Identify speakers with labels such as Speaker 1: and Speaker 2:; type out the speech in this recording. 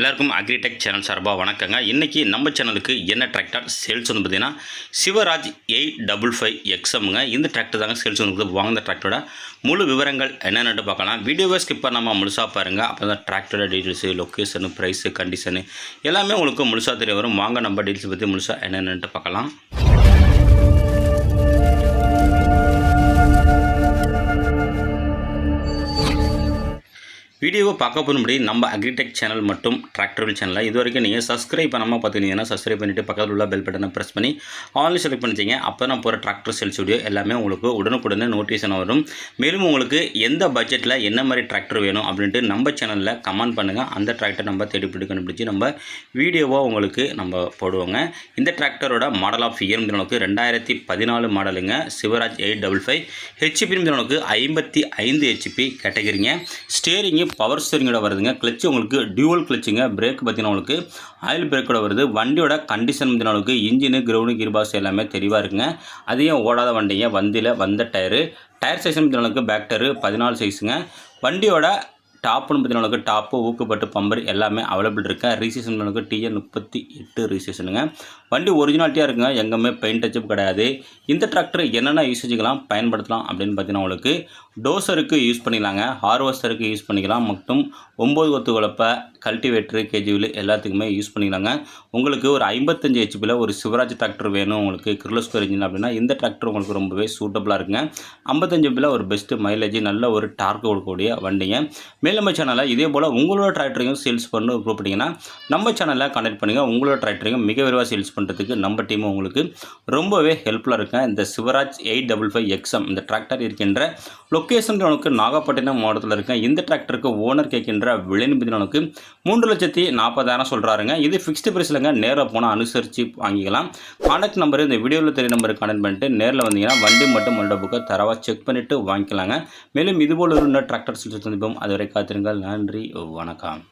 Speaker 1: எல்லாருக்கும் agritech channel சார்பாக வணக்கங்க. இன்றைக்கி நம்ம சேனலுக்கு என்ன டிராக்டர் சேல்ஸ் வந்து பார்த்தீங்கன்னா சிவராஜ் எயிட் டபுள் ஃபைவ் எக்ஸம்ங்க இந்த டிராக்டர் தாங்க சேல்ஸ் வந்து வாங்கின டிராக்டரோட முழு விவரங்கள் என்னென்னு பார்க்கலாம். வீடியோவை ஸ்கிப் பண்ணாமல் முழுசாக பாருங்கள் அப்போ தான் டிராக்டரோட டீட்டெயில்ஸு லொக்கேஷனு ப்ரைஸு கண்டிஷனு எல்லாமே உங்களுக்கு முழுசாக தெரிய வரும். வாங்க நம்ம டீட்டெயில்ஸ் பற்றி முழுசாக என்னென்னு பார்க்கலாம். வீடியோவை பார்க்க போகும்படி நம்ம அக்ரிடெக் சேனல் மற்றும் டிராக்டர்கள் சேனலை இது வரைக்கும் நீங்கள் சப்ஸ்கிரைப் பண்ணாமல் பார்த்துக்கிட்டீங்கன்னா சப்ஸ்கிரைப் பண்ணிவிட்டு பக்கத்தில் உள்ள பெல் பட்டனை ப்ரெஸ் பண்ணி ஆன்லைன் செலக்ட் பண்ணிச்சிங்க அப்போ நான் போகிற டிராக்டர் சேல்ஸ் வீடியோ எல்லாமே உங்களுக்கு உடனுக்குடனே நோட்டிஃபிகேஷன் வரும். மேலும் உங்களுக்கு எந்த பட்ஜெட்டில் என்ன மாதிரி டிராக்டர் வேணும் அப்படின்ட்டு நம்ம சேனலில் கமெண்ட் பண்ணுங்கள் அந்த டிராக்டர் நம்ம தேடிப்பிட்டு கண்டுபிடிச்சி நம்ம வீடியோவாக உங்களுக்கு நம்ம போடுவோங்க. இந்த டிராக்டரோட மாடல் ஆஃப் இயர் அளவுக்கு ரெண்டாயிரத்தி பதினாலு மாடலுங்க Swaraj eight double five HP அளவுக்கு ஐம்பத்தி ஐந்து ஹெச்பி கேட்டகிரிங்க ஸ்டேரிங்கு பவர் ஸ்டேரிங்கோட வருதுங்க. கிளச்சு உங்களுக்கு டியூவல் கிளச்சுங்க பிரேக் பார்த்தீங்கன்னா உங்களுக்கு ஆயில் பிரேக்கோட வருது. வண்டியோட கண்டிஷன் பார்த்தீங்கன்னா உங்களுக்கு இன்ஜினு கிரவுண்டு கிர்பாஸ் எல்லாமே தெளிவாக இருக்குங்க. அதையும் ஓடாத வண்டிங்க. வண்டியில் வந்த டயரு டயர் சைஸ் பார்த்தீங்கன்னா பேக் டயரு பதினாலு சைஸுங்க வண்டியோட டாப்னு பார்த்தீங்கன்னா டாப்பு ஊக்கப்பட்டு பம்பர் எல்லாமே அவைலபிள் இருக்குது ரீசேஷன் பண்ணுக்கு டிஎன் முப்பத்தி எட்டு ரீசேஷனுங்க வண்டி ஒரிஜினாலிட்டியாக இருக்குங்க எங்கேயுமே பெயிண்ட் டச்சப் கிடையாது. இந்த டிராக்டர் என்னென்ன யூசேஜுக்கெல்லாம் பயன்படுத்தலாம் அப்படின்னு பார்த்தீங்கன்னா உங்களுக்கு டோசருக்கு யூஸ் பண்ணிக்கலாங்க ஹார்வஸ்டருக்கு யூஸ் பண்ணிக்கலாம் மற்றும் ஒம்பது கொத்து குழப்ப கல்டிவேட்ரு கேஜிவில் எல்லாத்துக்குமே யூஸ் பண்ணிக்கலாங்க உங்களுக்கு ஒரு ஐம்பத்தஞ்சு ஹெச்பியில் ஒரு சிவராஜ் டிராக்டர் வேணும் உங்களுக்கு கிர்லோஸ்கர் இன்ஜின் அப்படின்னா இந்த டிராக்டர் உங்களுக்கு ரொம்பவே சூட்டபுளாக இருக்குங்க. ஐம்பத்தஞ்சு ஹெச்பியில் ஒரு பெஸ்ட்டு மைலேஜ் நல்ல ஒரு டார்க் கொடுக்கக்கூடிய வண்டிங்க. மேலும் நம்ம சேனலில் இதே போல் உங்களோட டிராக்டரையும் சேல்ஸ் பண்ண கூப்பிட்டீங்கன்னா நம்ம சேனலில் கான்டாக்ட் பண்ணுங்கள் உங்களோட டிராக்டரையும் மிக விரைவாக சேல்ஸ் பண்ணுறதுக்கு நம்ம டீம் உங்களுக்கு ரொம்பவே ஹெல்ப்ஃபுல்லாக இருக்கேன் இந்த சிவராஜ் எயிட் டபுள் ஃபைவ் எக்ஸம் இந்த டிராக்டர் இருக்கின்ற லொக்கேஷன் உனக்கு நாகப்பட்டினம் மாவட்டத்தில் இருக்கேன் இந்த டிராக்டருக்கு ஓனர் கேட்கின்ற விலை நிமிடம் உனக்கு மூன்று லட்சத்தி நாற்பதாயிரம் சொல்கிறாருங்க இது ஃபிக்ஸ்டு ப்ரைஸ்லங்க நேராக போனால் அனுசரித்து வாங்கிக்கலாம். கான்டாக்ட் நம்பர் இந்த வீடியோவில் தெரிய நம்பருக்கு கான்டாக்ட் பண்ணிட்டு நேரில் வந்தீங்கன்னா வண்டி மட்டும் மண்டபுக்கு புக்கை தரவாக செக் பண்ணிவிட்டு வாங்கிக்கலாங்க. மேலும் இதுபோல் ஒரு டிராக்டர் சந்திப்போம். அதுவரை காத்திருங்கள். நன்றி. வணக்கம்.